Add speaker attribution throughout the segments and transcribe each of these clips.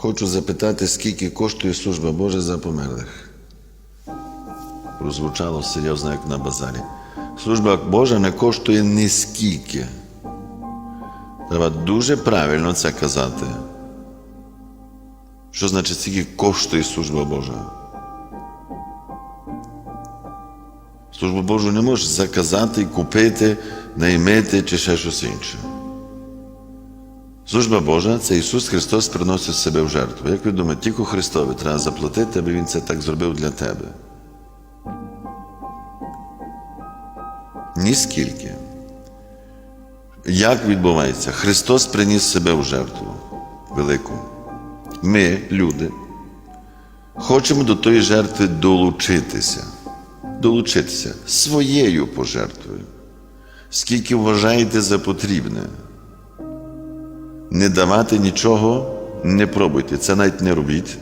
Speaker 1: Хочу запитати, скільки коштує служба Божа за померлих. Прозвучало серйозно, як на базарі. Служба Божа не коштує ні скільки. Треба дуже правильно це казати. Що значить, скільки коштує служба Божа? Службу Божу не можеш заказати, купити, наймити чи ще щось інше. Служба Божа це Ісус Христос приносить себе в жертву. Як думаєте, тільки Христові треба заплатити, аби Він це так зробив для тебе? Ніскільки. Як відбувається? Христос приніс себе в жертву велику. Ми, люди, хочемо до тої жертви долучитися. Долучитися своєю пожертвою. Скільки вважаєте за потрібне. Не давати нічого, не пробуйте. Це навіть не робіть.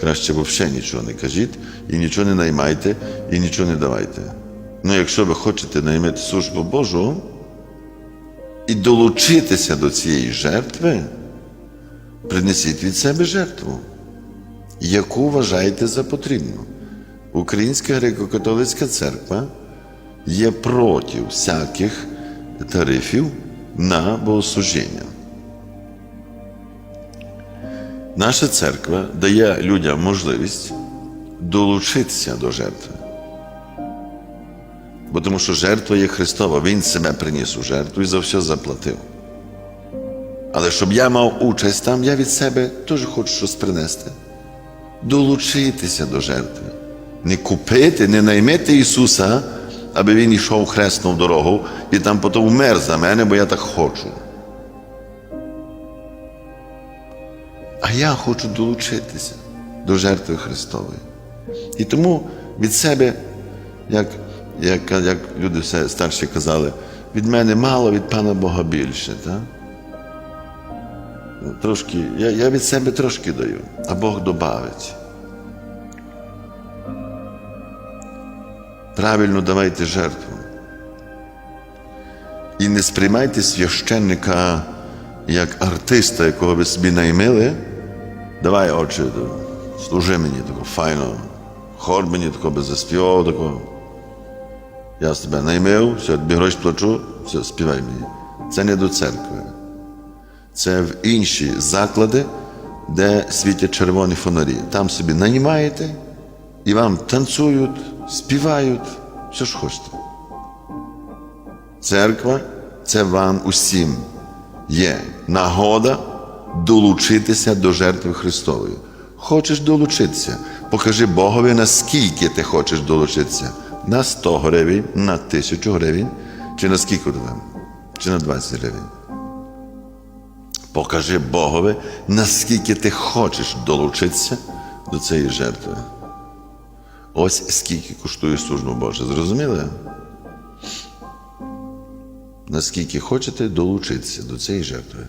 Speaker 1: Краще взагалі нічого не кажіть, і нічого не наймайте, і нічого не давайте. Ну, якщо ви хочете наймати службу Божу і долучитися до цієї жертви, принесіть від себе жертву, яку вважаєте за потрібну. Українська греко-католицька церква є проти всяких тарифів на богослужіння. Наша церква дає людям можливість долучитися до жертви. Бо тому що жертва є Христова, Він себе приніс у жертву і за все заплатив. Але щоб я мав участь там, я від себе теж хочу щось принести. Долучитися до жертви. Не купити, не наймити Ісуса, аби Він йшов хресну дорогу і там потім вмер за мене, бо я так хочу. А я хочу долучитися до жертви Христової. І тому від себе, як, як, як люди все старші казали, від мене мало, від Пана Бога більше. Так? Трошки, я, я від себе трошки даю, а Бог добавить. Правильно давайте жертву. І не сприймайте священника як артиста, якого ви собі наймили. Давай, отче, служи мені тако файно, хор мені тако без заспівав, тако. Я себе наймив, все, тобі плачу, все, співай мені. Це не до церкви. Це в інші заклади, де світять червоні фонарі. Там собі наймаєте і вам танцюють, співають, все ж хочете. Церква це вам усім є нагода долучитися до жертви Христової. Хочеш долучитися? Покажи Богові, наскільки ти хочеш долучитися. На 100 гривень, на 1000 гривень, чи на скільки там? Чи на 20 гривень. Покажи Богові, наскільки ти хочеш долучитися до цієї жертви. Ось скільки коштує служба Божа. Зрозуміли? Наскільки хочете долучитися до цієї жертви.